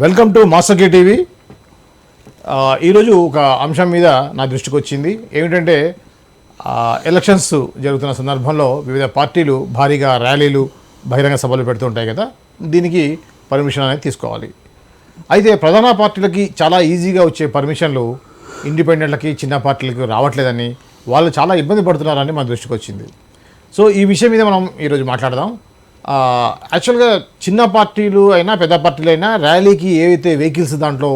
Welcome to master TV. ఈరోజు ఒక అంశం మీద నా దృష్టికి వచ్చింది. ఏమిటంటే ఎలక్షన్స్ జరుగుతున్న సందర్భంలో వివిధ పార్టీలు భారీగా ర్యాలీలు బహిరంగ సభలు పెడుతుంటాయి కదా దీనికి పర్మిషన్ అనేది తీసుకోవాలి. అయితే ప్రధాన పార్టీలకి చాలా ఈజీగా వచ్చే పర్మిషన్లు ఇండిపెండెంట్లకి చిన్న పార్టీలకి రావట్లేదని వాళ్ళు చాలా ఇబ్బంది పడుతున్నారని మన దృష్టికి వచ్చింది. సో ఈ విషయం మీద మనం ఈరోజు మాట్లాడదాం. యాక్చువల్గా చిన్న పార్టీలు అయినా పెద్ద పార్టీలు అయినా ర్యాలీకి ఏవైతే వెహికల్స్ దాంట్లో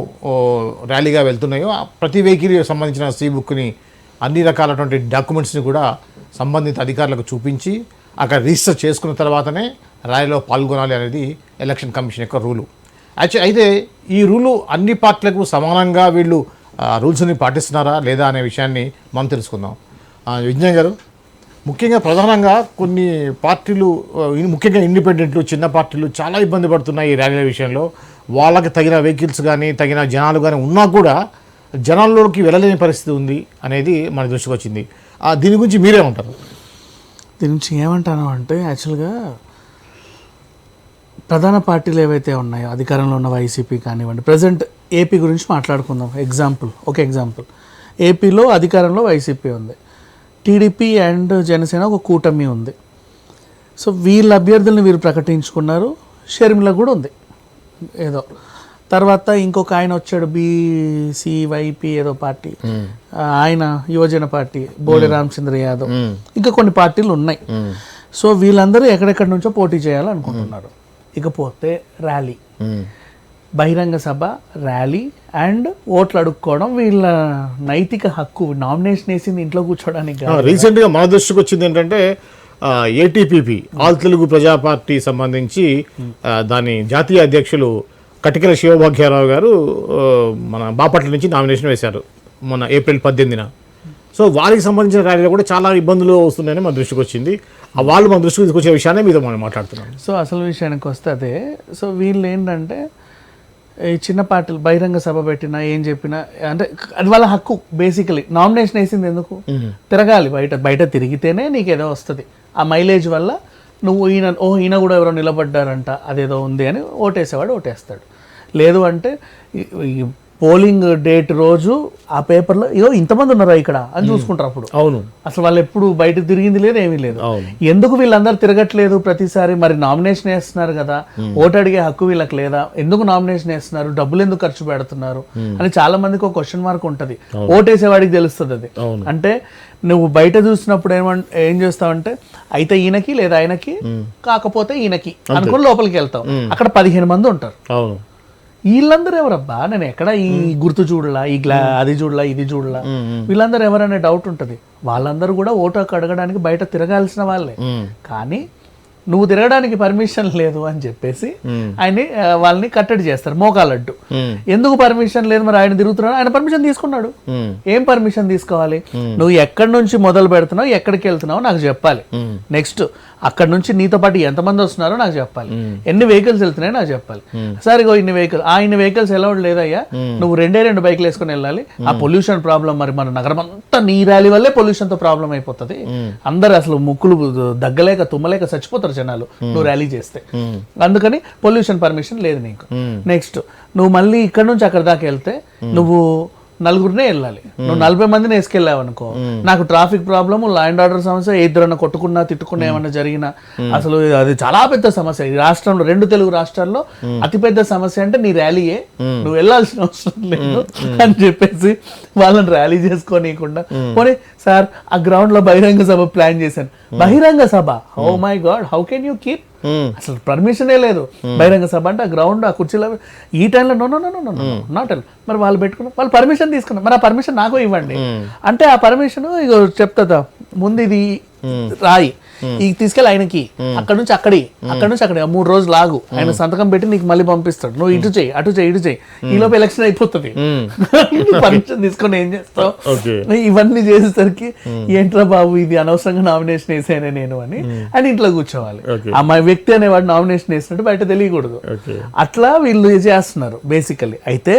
ర్యాలీగా వెళ్తున్నాయో ఆ ప్రతి వెహికల్ సంబంధించిన సీ బుక్ని అన్ని రకాలటువంటి డాక్యుమెంట్స్ని కూడా సంబంధిత అధికారులకు చూపించి అక్కడ రిజిస్టర్ చేసుకున్న తర్వాతనే ర్యాలీలో పాల్గొనాలి అనేది ఎలక్షన్ కమిషన్ యొక్క రూలు. యాక్చువల్ అయితే ఈ రూలు అన్ని పార్టీలకు సమానంగా వీళ్ళు రూల్స్ని పాటిస్తున్నారా లేదా అనే విషయాన్ని మనం తెలుసుకుందాం. విజ్ఞాన్ గారు? ముఖ్యంగా ప్రధానంగా కొన్ని పార్టీలు ముఖ్యంగా ఇండిపెండెంట్లు చిన్న పార్టీలు చాలా ఇబ్బంది పడుతున్నాయి ఈ ర్యాలీల విషయంలో. వాళ్ళకి తగిన వెహికల్స్ కానీ తగిన జనాలు కానీ ఉన్నా కూడా జనాల్లోకి వెళ్ళలేని పరిస్థితి ఉంది అనేది మన దృష్టికి వచ్చింది. దీని గురించి మీరే ఉంటారు దీని నుంచి ఏమంటాను అంటే యాక్చువల్గా ప్రధాన పార్టీలు ఏవైతే ఉన్నాయో అధికారంలో ఉన్న వైసీపీ కానివ్వండి ప్రజెంట్ ఏపీ గురించి మాట్లాడుకుందాం. ఎగ్జాంపుల్ ఒక ఎగ్జాంపుల్. ఏపీలో అధికారంలో వైసీపీ ఉంది. టీడీపీ అండ్ జనసేన ఒక కూటమి ఉంది. సో వీళ్ళ అభ్యర్థులను వీరు ప్రకటించుకున్నారు. షర్మిల కూడా ఉంది. ఏదో తర్వాత ఇంకొక ఆయన వచ్చాడు బీసీవైపీ ఏదో పార్టీ. ఆయన యువజన పార్టీ బోడి రామచంద్ర యాదవ్. ఇంకా కొన్ని పార్టీలు ఉన్నాయి. సో వీళ్ళందరూ ఎక్కడెక్కడి నుంచో పోటీ చేయాలనుకుంటున్నారు. ఇకపోతే ర్యాలీ. బహిరంగ సభ ర్యాలీ అండ్ ఓట్లు అడుక్కోవడం వీళ్ళ నైతిక హక్కు. నామినేషన్ వేసింది ఇంట్లో కూర్చోడానికి. రీసెంట్గా మన దృష్టికి వచ్చింది ఏంటంటే ఏటీపీపీ ఆల్ తెలుగు ప్రజా పార్టీ సంబంధించి దాని జాతీయ అధ్యక్షులు కటికల శివభాగ్యారావు గారు మన బాపట్ల నుంచి నామినేషన్ వేశారు మన ఏప్రిల్ పద్దెనిమిదిన. సో వారికి సంబంధించిన ర్యాలీలో కూడా చాలా ఇబ్బందులు వస్తున్నాయని మన దృష్టికి వచ్చింది. ఆ వాళ్ళు మన దృష్టికి తీసుకొచ్చే విషయాన్ని మీద మనం మాట్లాడుతున్నాం. సో అసలు విషయానికి వస్తే అదే. సో వీళ్ళు ఏంటంటే ఈ చిన్న పార్టీలు బహిరంగ సభ పెట్టినా ఏం చెప్పినా అంటే అది వాళ్ళ హక్కు బేసికలీ నామినేషన్ వేసింది ఎందుకు? తిరగాలి బయట బయట తిరిగితేనే నీకు ఏదో వస్తుంది. ఆ మైలేజ్ వల్ల నువ్వు ఈయన ఓ ఈయన కూడా ఎవరో నిలబడ్డారంట అదేదో ఉంది అని ఓటేసేవాడు ఓటేస్తాడు. లేదు అంటే పోలింగ్ డేట్ రోజు ఆ పేపర్లో ఇగో ఇంతమంది ఉన్నారా ఇక్కడ అని చూసుకుంటారు అప్పుడు. అవును. అసలు వాళ్ళు ఎప్పుడు బయట తిరిగింది లేదు ఏమీ లేదు. ఎందుకు వీళ్ళందరూ తిరగట్లేదు ప్రతిసారి? మరి నామినేషన్ వేస్తున్నారు కదా. ఓటు అడిగే హక్కు వీళ్ళకి లేదా? ఎందుకు నామినేషన్ వేస్తున్నారు? డబ్బులు ఎందుకు ఖర్చు పెడుతున్నారు? అని చాలా మందికి ఒక క్వశ్చన్ మార్క్ ఉంటది. ఓటేసేవాడికి తెలుస్తుంది అది. అంటే నువ్వు బయట చూసినప్పుడు ఏమన్ ఏం చేస్తావంటే అయితే ఈయనకి లేదా ఆయనకి కాకపోతే ఈయనకి అనుకుని లోపలికి వెళ్తావు. అక్కడ పదిహేను మంది ఉంటారు. అవును. వీళ్ళందరూ ఎవరబ్బా? నేను ఎక్కడ ఈ గుర్తు చూడలా ఈ గ్లా అది చూడలా ఇది చూడలా? వీళ్ళందరూ ఎవరనే డౌట్ ఉంటుంది. వాళ్ళందరూ కూడా ఓటు అడగడానికి బయట తిరగాల్సిన వాళ్ళే. కానీ నువ్వు తిరగడానికి పర్మిషన్ లేదు అని చెప్పేసి ఆయన్ని వాళ్ళని కట్టడి చేస్తారు మోకాలడ్డు ఎందుకు పర్మిషన్ లేదు మరి ఆయన తిరుగుతున్నాడు? ఆయన పర్మిషన్ తీసుకున్నాడు. ఏం పర్మిషన్ తీసుకోవాలి? నువ్వు ఎక్కడి నుంచి మొదలు పెడుతున్నావు ఎక్కడికి వెళ్తున్నావు నాకు చెప్పాలి. నెక్స్ట్ అక్కడ నుంచి నీతో పాటు ఎంతమంది వస్తున్నారో నాకు చెప్పాలి. ఎన్ని వెహికల్స్ వెళ్తున్నాయో నాకు చెప్పాలి. సరే ఇగో ఇన్ని వెహికల్ ఆ ఇన్ని వెహికల్స్ ఎలా లేదయ్యా. నువ్వు రెండే రెండు బైక్లు వేసుకొని వెళ్ళాలి. ఆ పొల్యూషన్ ప్రాబ్లం మరి మన నగరం అంతా నీ ర్యాలీ వల్లే పొల్యూషన్తో ప్రాబ్లం అయిపోతుంది. అందరు అసలు ముక్కులు దగ్గలేక తుమ్మలేక చచ్చిపోతారు జనాలు నువ్వు ర్యాలీ చేస్తే. అందుకని పొల్యూషన్ పర్మిషన్ లేదు నీకు. నెక్స్ట్ నువ్వు మళ్ళీ ఇక్కడ నుంచి అక్కడ దాకా వెళ్తే నువ్వు నలుగురినే వెళ్ళాలి. నువ్వు నలభై మందిని వేసుకెళ్ళావు అనుకో. నాకు traffic problem law and order సమస్య ఇద్దరన్నా కొట్టుకున్నా తిట్టుకున్నా ఏమన్నా జరిగినా అసలు అది చాలా పెద్ద సమస్య. ఈ రాష్ట్రంలో రెండు తెలుగు రాష్ట్రాల్లో అతిపెద్ద సమస్య అంటే నీ ర్యాలీయే. నువ్వు వెళ్ళాల్సిన అవసరం లేదు అని చెప్పేసి వాళ్ళని ర్యాలీ చేసుకోనీయకుండా పోనీ సార్ ఆ గ్రౌండ్లో బహిరంగ సభ ప్లాన్ చేశాను. బహిరంగ సభ. ఓ my god how can you keep అసలు పర్మిషనే లేదు. బహిరంగ సభ అంటే ఆ గ్రౌండ్ ఆ కుర్చీలో ఈ టైంలో no no no no no not మరి వాళ్ళు పెట్టుకున్నారు వాళ్ళు పర్మిషన్ తీసుకున్నారు. మరి ఆ పర్మిషన్ నాకు ఇవ్వండి. అంటే ఆ పర్మిషన్ ఇగో చెప్తా ముందు ఇది రాయి. ఈ తీసుకెళ్ళి ఆయనకి. అక్కడ నుంచి అక్కడి. అక్కడ నుంచి అక్కడి. మూడు రోజులు లాగు ఆయన సంతకం పెట్టి నీకు మళ్ళీ పంపిస్తాడు. నువ్వు ఇటు చేయి అటు చేయి ఇటు చేయి. ఈ లోపు ఎలక్షన్ అయిపోతుంది. పర్మిషన్ తీసుకొని ఏం చేస్తావు? ఇవన్నీ చేసేసరికి ఏంట్రా బాబు ఇది అనవసరంగా నామినేషన్ వేసానే నేను అని అని ఇంట్లో కూర్చోవాలి. ఆ మా వ్యక్తి అనేవాడు నామినేషన్ వేసినట్టు బయట తెలియకూడదు. అట్లా వీళ్ళు చేస్తున్నారు బేసికలీ అయితే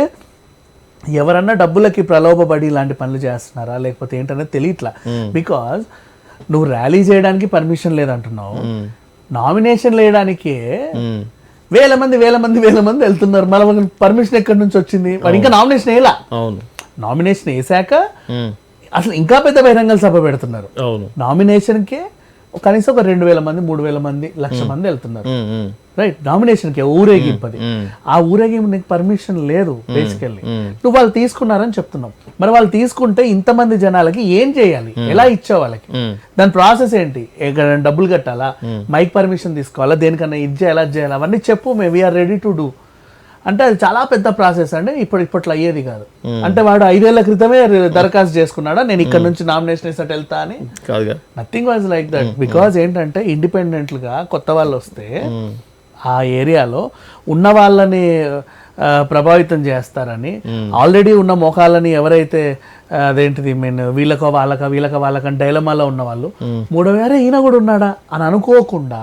ఎవరన్నా డబ్బులకి ప్రలోభపడి ఇలాంటి పనులు చేస్తున్నారా? లేకపోతే ఏంటనేది తెలియట్లా? బికాజ్ నువ్వు ర్యాలీ చేయడానికి పర్మిషన్ లేదంటున్నావు. నామినేషన్ వేయడానికే వేల మంది వేల మంది వేల మంది వెళ్తున్నారు. మళ్ళీ పర్మిషన్ ఎక్కడి నుంచి వచ్చింది? మరి ఇంకా నామినేషన్ వేయలా? నామినేషన్ వేసాక అసలు ఇంకా పెద్ద బహిరంగ సభ పెడుతున్నారు. నామినేషన్కే కనీసం ఒక రెండు వేల మంది మూడు వేల మంది లక్ష మంది వెళ్తున్నారు. రైట్ నామినేషన్కి ఊరేగింపది. ఆ ఊరేగింపు నీకు పర్మిషన్ లేదు బేసికల్లీ నువ్వు వాళ్ళు తీసుకున్నారని చెప్తున్నావు మరి వాళ్ళు తీసుకుంటే ఇంతమంది జనాలకి ఏం చేయాలి? ఎలా ఇచ్చే వాళ్ళకి? దాని ప్రాసెస్ ఏంటి? ఎక్కడ డబ్బులు కట్టాలా? మైక్ పర్మిషన్ తీసుకోవాలా? దేనికన్నా ఇది చేయాలా చేయాలా? అవన్నీ చెప్పు may we are ready to do అంటే అది చాలా పెద్ద ప్రాసెస్ అండి. ఇప్పుడు ఇప్పట్లో అయ్యేది కాదు. అంటే వాడు ఐదేళ్ళ క్రితమే దరఖాస్తు చేసుకున్నాడా? నేను ఇక్కడ నుంచి నామినేషన్ వేసినట్టు వెళ్తా అని. Nothing was like that because ఏంటంటే ఇండిపెండెంట్గా కొత్త వాళ్ళు వస్తే ఆ ఏరియాలో ఉన్న వాళ్ళని ప్రభావితం చేస్తారని ఆల్రెడీ ఉన్న మోకాలని ఎవరైతే అదేంటిది మీన్ వీళ్ళకో వాళ్ళక వీళ్ళక వాళ్ళకని డైలమాలో ఉన్న వాళ్ళు మూడో వేరే ఈయన కూడా ఉన్నాడా? అని అనుకోకుండా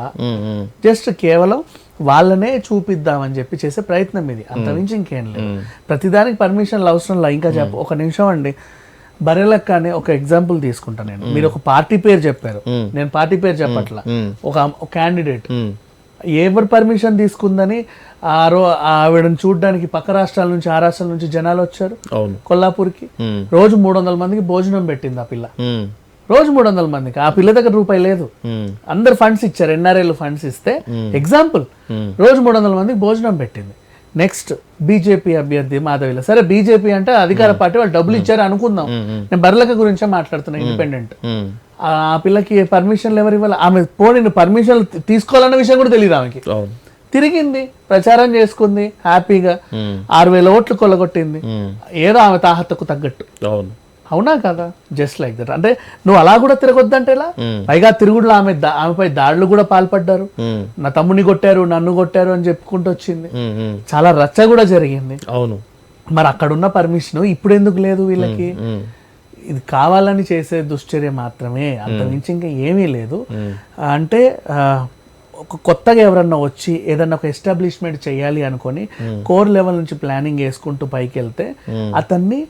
జస్ట్ కేవలం వాళ్ళనే చూపిద్దామని చెప్పి చేసే ప్రయత్నం ఇది. అంతమించి ఇంకేం లేదు. ప్రతిదానికి పర్మిషన్లు అవసరం లేదు ఇంకా చెప్ప. ఒక నిమిషం అండి. బరెలక్క అనే ఒక ఎగ్జాంపుల్ తీసుకుంటా నేను. మీరు ఒక పార్టీ పేరు చెప్పారు. నేను పార్టీ పేరు చెప్పట్లా. ఒక క్యాండిడేట్ ఎవరు పర్మిషన్ తీసుకుందని ఆ రో ఆవిడని చూడడానికి పక్క రాష్ట్రాల నుంచి ఆ రాష్ట్రాల నుంచి జనాలు వచ్చారు కొల్లాపూర్కి. రోజు మూడు వందల మందికి భోజనం పెట్టింది ఆ పిల్ల. రోజు మూడు వందల మందికి. ఆ పిల్ల దగ్గర రూపాయి లేదు. అందరు ఫండ్స్ ఇచ్చారు. ఎన్ఆర్ఐలు ఫండ్స్ ఇస్తే ఎగ్జాంపుల్ రోజు మూడు వందల మందికి భోజనం పెట్టింది. నెక్స్ట్ బీజేపీ అభ్యర్థి మాధవిల. సరే బీజేపీ అంటే అధికార పార్టీ వాళ్ళు డబ్బులు ఇచ్చారు అనుకుందాం. నేను బర్లక గురించే మాట్లాడుతున్నా ఇండిపెండెంట్ ఆ పిల్లకి పర్మిషన్లు ఎవరు ఇవ్వాలి? ఆమె పోనీ పర్మిషన్ తీసుకోవాలన్న విషయం కూడా తెలియదు ఆమెకి. తిరిగింది ప్రచారం చేసుకుంది హ్యాపీగా ఆరు వేల ఓట్లు కొల్లగొట్టింది. ఏదో ఆమె తాహతకు తగ్గట్టు. అవును కదా? జస్ట్ లైక్ దట్ అంటే నువ్వు అలా కూడా తిరగొద్దంటే ఎలా? పైగా తిరుగుడులో ఆమె ఆమెపై దాడులు కూడా పాల్పడ్డారు. నా తమ్ముని కొట్టారు నన్ను కొట్టారు అని చెప్పుకుంటూ వచ్చింది. చాలా రచ్చ కూడా జరిగింది. అవును. మరి అక్కడున్న పర్మిషన్ ఇప్పుడు ఎందుకు లేదు వీళ్ళకి? ఇది కావాలని చేసే దుశ్చర్య మాత్రమే అంత మించి ఇంకా ఏమీ లేదు. అంటే ఒక కొత్తగా ఎవరన్నా వచ్చి ఏదన్నా ఒక ఎస్టాబ్లిష్మెంట్ చేయాలి అనుకొని కోర్ లెవెల్ నుంచి ప్లానింగ్ వేసుకుంటూ పైకి వెళ్తే అతన్ని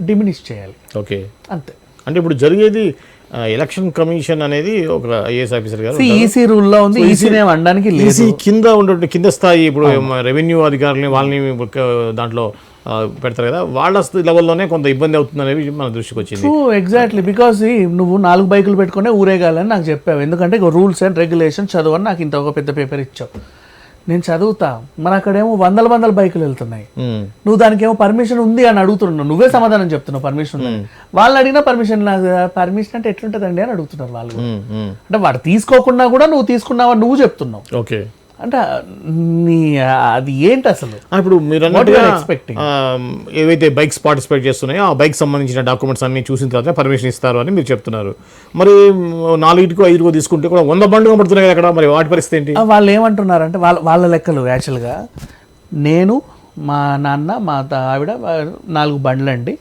డిమినిష్ చేయాలి. ఓకే. అంతే. అంటే ఇప్పుడు జరిగేది ఎలక్షన్ కమిషన్ అనేది ఒక ఐఏఎస్ ఆఫీసర్ గారు ఈసీ రూల్లో ఉంది. ఈసీనే అనడానికి లేదు. ఈసీ కింద ఉండే కింద స్థాయి ఇప్పుడు రెవెన్యూ అధికారులని వాళ్ళని దాంట్లో పెడతారు కదా. వాళ్ళ లెవెల్లోనే కొంత ఇబ్బంది అవుతుంది అనేది మన దృష్టికి వచ్చింది. ఎగ్జాక్ట్లీ బికాస్ నువ్వు నాలుగు బైకులు పెట్టుకునే ఊరేగాలని నాకు చెప్పావు. ఎందుకంటే రూల్స్ అండ్ రెగ్యులేషన్ చదువు అని నాకు ఇంత ఒక పెద్ద పేపర్ ఇచ్చావు. నేను చదువుతా. మరి అక్కడేమో వందల వందల బైకులు వెళ్తున్నాయి. నువ్వు దానికి ఏమో పర్మిషన్ ఉంది అని అడుగుతున్నావు. నువ్వే సమాధానం చెప్తున్నావు పర్మిషన్ ఉందని. వాళ్ళు అడిగిన పర్మిషన్ పర్మిషన్ అంటే ఎట్లుంటదండి అని అడుగుతున్నారు వాళ్ళు. అంటే వాడు తీసుకోకుండా కూడా నువ్వు తీసుకున్నావని నువ్వు చెప్తున్నావు. ఓకే. అంటే నీ అది ఏంటి అసలు? ఇప్పుడు మీరు? ఆ, ఏవైతే బైక్స్ పార్టిసిపేట్ చేస్తున్నాయో ఆ బైక్ సంబంధించిన డాక్యుమెంట్స్ అన్ని చూసిన తర్వాత పర్మిషన్ ఇస్తారు అని మీరు చెప్తున్నారు. మరి మ్, నాలుగిటికో ఐదుకో తీసుకుంటే కూడా వంద బండ్లు పడుతున్నాయి కదా అక్కడ మరి వాటి పరిస్థితి ఏంటి? వాళ్ళు ఏమంటున్నారంటే వాళ్ళ వాళ్ళ లెక్కలు యాక్చువల్గా. నేను మా నాన్న మా ఆవిడ నాలుగు బండ్లండి.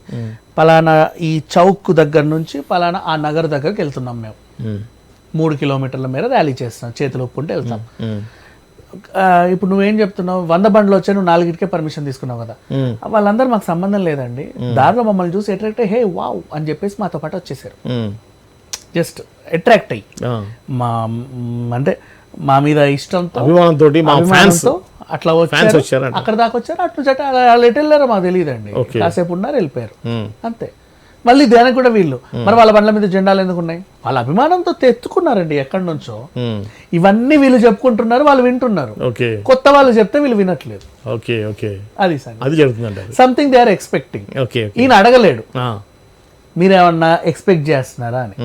పలానా ఈ చౌక్ దగ్గర నుంచి పలానా ఆ నగర్ దగ్గరికి వెళ్తున్నాం మేము. మూడు కిలోమీటర్ల మేర ర్యాలీ చేస్తున్నాం చేతులు ఒప్పుకుంటే వెళ్తాం. ఇప్పుడు నువ్వేం చెప్తున్నావు వంద బండ్లు వచ్చాయి నువ్వు నాలుగిటికే పర్మిషన్ తీసుకున్నావు కదా వాళ్ళందరూ మాకు సంబంధం లేదండి దారిలో మమ్మల్ని చూసి అట్రాక్ట్ అయ్యి హే వావ్ అని చెప్పేసి మాతో పాటు వచ్చేసారు జస్ట్ అట్రాక్ట్ అయ్యి మా అంటే మా మీద ఇష్టంతో అభిమానంతో అట్లా వచ్చారు. అక్కడ దాకా వచ్చారు అటు చట్ట వాళ్ళు ఎటు వెళ్ళారో మాకు తెలియదండి కాసేపు ఉన్నారు వెళ్ళిపోయారు అంతే మళ్ళీ దానికి కూడా వీళ్ళు? మరి వాళ్ళ బండ్ల మీద జెండాలు ఎందుకు ఉన్నాయి? వాళ్ళ అభిమానంతో తెచ్చుకున్నారండి ఎక్కడి నుంచో. ఇవన్నీ వీళ్ళు చెప్పుకుంటున్నారు వాళ్ళు వింటున్నారు. కొత్త వాళ్ళు చెప్తే వీళ్ళు వినట్లేదు. Okay okay. అది అది సంథింగ్ దే ఆర్ ఎక్స్పెక్టింగ్ ఈయన అడగలేడు. మీరేమన్నా ఎక్స్పెక్ట్ చేస్తున్నారా అని.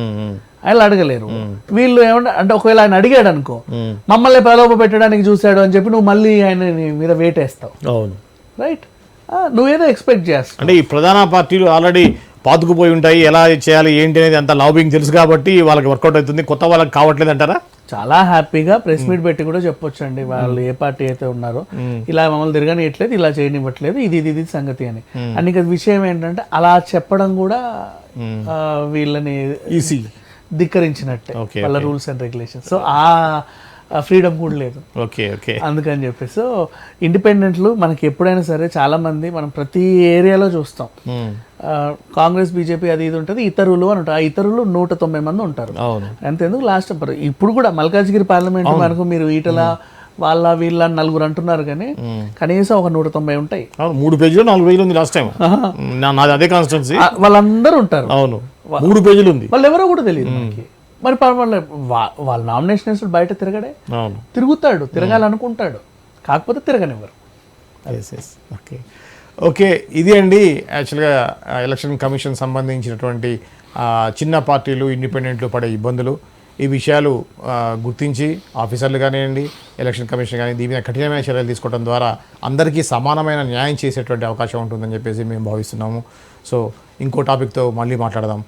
ఆయన అడగలేరు. వీళ్ళు ఏమన్నా అంటే ఒకవేళ ఆయన అడిగాడు అనుకో మమ్మల్ని ప్రలోభ పెట్టడానికి చూశాడు అని చెప్పి నువ్వు మళ్ళీ ఆయన మీద వెయిట్ వేస్తావు అవును రైట్ నువ్వేదో ఎక్స్పెక్ట్ చేస్తావు అంటే ఈ ప్రధాన పార్టీలు ఆల్రెడీ పాతుకుపోయి ఉంటాయి ఎలా చేయాలి ఏంటి అనేది అంత లాబింగ్ తెలుసు కాబట్టి వాళ్ళకి వర్కౌట్ అవుతుంది. కొత్త వాళ్ళకి కావట్లేదు అంటారా? చాలా హ్యాపీగా ప్రెస్ మీట్ పెట్టి కూడా చెప్పొచ్చు అండి వాళ్ళు ఏ పార్టీ అయితే ఉన్నారో. ఇలా మమ్మల్ని తిరగనియట్లేదు ఇలా చేయనివ్వట్లేదు. ఇది ఇది ఇది సంగతి అని. అండ్ ఇక విషయం ఏంటంటే అలా చెప్పడం కూడా వీళ్ళని ఈసీ ధిక్కరించినట్టే. వాళ్ళ రూల్స్ అండ్ రెగ్యులేషన్స్. సో ఆ ఫ్రీడమ్ కూడా లేదు. Okay okay. అందుకని చెప్పేసి. సో ఇండిపెండెంట్లు మనకి ఎప్పుడైనా సరే చాలా మంది మనం ప్రతి ఏరియాలో చూస్తాం. కాంగ్రెస్ బీజేపీ అది ఇది ఉంటుంది ఇతరులు అని ఉంటారు. ఆ ఇతరులు నూట తొంభై మంది ఉంటారు. అవును. అంతేందుకు లాస్ట్ ఇప్పుడు కూడా మల్కాజ్గిరి పార్లమెంట్ మనకు మీరు ఈటల వాళ్ళ వీళ్ళ నలుగురు అంటున్నారు కానీ కనీసం ఒక నూట తొంభై ఉంటాయి. అవును మూడు పేజీలు నాలుగు పేజీలు ఉంది లాస్ట్ టైం నాది అదే కాన్స్టెన్సీ వాళ్ళందరూ ఉంటారు. అవును. మూడు పేజీలు ఉంది. వాళ్ళు ఎవరో కూడా తెలియదు మనకి. మరి పర్వాలేదు. వాళ్ళ నామినేషన్ వేసుడు బయట తిరగడే. తిరుగుతాడు తిరగాలనుకుంటాడు. కాకపోతే తిరగనివ్వరు. ఓకే ఓకే ఇది అండి. యాక్చువల్గా ఎలక్షన్ కమిషన్ సంబంధించినటువంటి చిన్న పార్టీలు ఇండిపెండెంట్లు పడే ఇబ్బందులు. ఈ విషయాలు గుర్తించి ఆఫీసర్లు కానివ్వండి ఎలక్షన్ కమిషన్ కానీ దీని మీద కఠినమైన చర్యలు తీసుకోవడం ద్వారా అందరికీ సమానమైన న్యాయం చేసేటువంటి అవకాశం ఉంటుందని చెప్పేసి మేము భావిస్తున్నాము. సో ఇంకో టాపిక్తో మళ్ళీ మాట్లాడదాం.